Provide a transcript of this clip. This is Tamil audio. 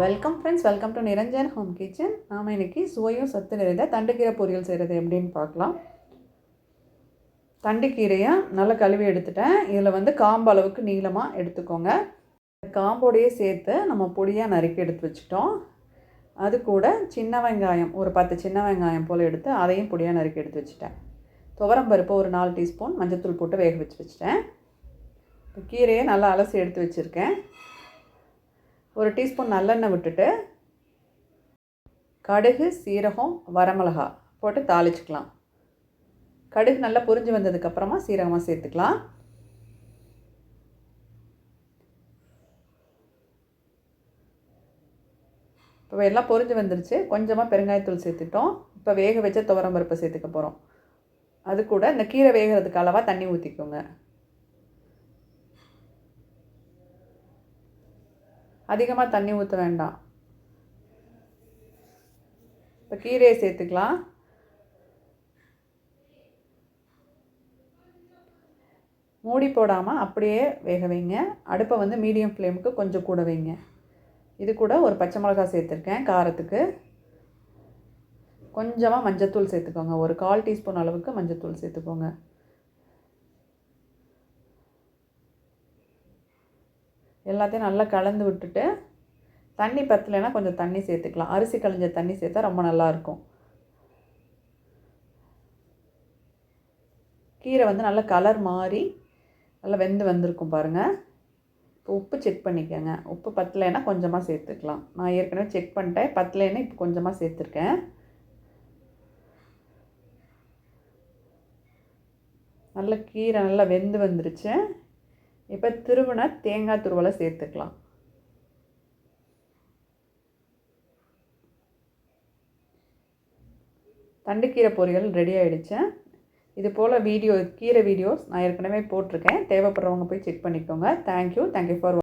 Welcome friends welcome to Niranjan home kitchen நாம் இன்றைக்கி சுவையும் சத்து நிறைந்த தண்டுக்கீரை பொரியல் செய்கிறது எப்படின்னு பார்க்கலாம். தண்டுக்கீரையை நல்லா கழுவி எடுத்துட்டேன். இதில் வந்து காம்பு அளவுக்கு நீளமாக எடுத்துக்கோங்க. காம்போடையே சேர்த்து நம்ம பொடியாக நறுக்கி எடுத்து வச்சுட்டோம். அது கூட சின்ன வெங்காயம் ஒரு பத்து சின்ன வெங்காயம் போல் எடுத்து அதையும் பொடியாக நறுக்கி எடுத்து வச்சுட்டேன். துவரம்பருப்பு ஒரு நாலு டீஸ்பூன் மஞ்சத்தூள் போட்டு வேக வச்சு வச்சுட்டேன். கீரையை நல்லா அலசி எடுத்து வச்சுருக்கேன். ஒரு டீஸ்பூன் நல்லெண்ணெய் விட்டுட்டு கடுகு சீரகம் வரமிளகா போட்டு தாளிச்சுக்கலாம். கடுகு நல்லா பொரிஞ்சு வந்ததுக்கப்புறமா சீரகமாக சேர்த்துக்கலாம். இப்போ எல்லாம் பொரிஞ்சு வந்துருச்சு. கொஞ்சமாக பெருங்காயத்தூள் சேர்த்துட்டோம். இப்போ வேக வச்ச துவரம் பருப்பை சேர்த்துக்க போகிறோம் அது கூட இந்த கீரை வேகிறதுக்கு அளவாக தண்ணி ஊற்றிக்கோங்க அதிகமாக தண்ணி ஊற்ற வேண்டாம். இப்போ கீரையை சேர்த்துக்கலாம். மூடி போடாமல் அப்படியே வேக வைங்க. அடுப்பை வந்து மீடியம் ஃப்ளேமுக்கு கொஞ்சம் கூட வைங்க. இது கூட ஒரு பச்சை மிளகாய் சேர்த்துருக்கேன் காரத்துக்கு. கொஞ்சமாக மஞ்சத்தூள் சேர்த்துக்கோங்க. ஒரு கால் டீஸ்பூன் அளவுக்கு மஞ்சத்தூள் சேர்த்துக்கோங்க. எல்லாத்தையும் நல்லா கலந்து விட்டுட்டு தண்ணி பத்தலைன்னா கொஞ்சம் தண்ணி சேர்த்துக்கலாம். அரிசி கழிஞ்ச தண்ணி சேர்த்தா ரொம்ப நல்லாயிருக்கும் கீரை வந்து நல்லா கலர் மாறி நல்லா வெந்து வந்திருக்கும் பாருங்கள் இப்போ உப்பு செக் பண்ணிக்கோங்க. உப்பு பத்தலைன்னா கொஞ்சமாக சேர்த்துக்கலாம். நான் ஏற்கனவே செக் பண்ணிட்டேன். பத்தலைன்னா இப்போ கொஞ்சமாக சேர்த்துருக்கேன். நல்ல கீரை நல்லா வெந்து வந்துருச்சு. இப்போ திருவின தேங்காய் துருவலை சேர்த்துக்கலாம். தண்டுக்கீரை பொரியல் ரெடி ஆகிடுச்சு இது போல் வீடியோ கீரை வீடியோஸ் நான் ஏற்கனவே போட்டிருக்கேன். தேவைப்படுறவங்க போய் செக் பண்ணிக்கோங்க. Thank you thank you for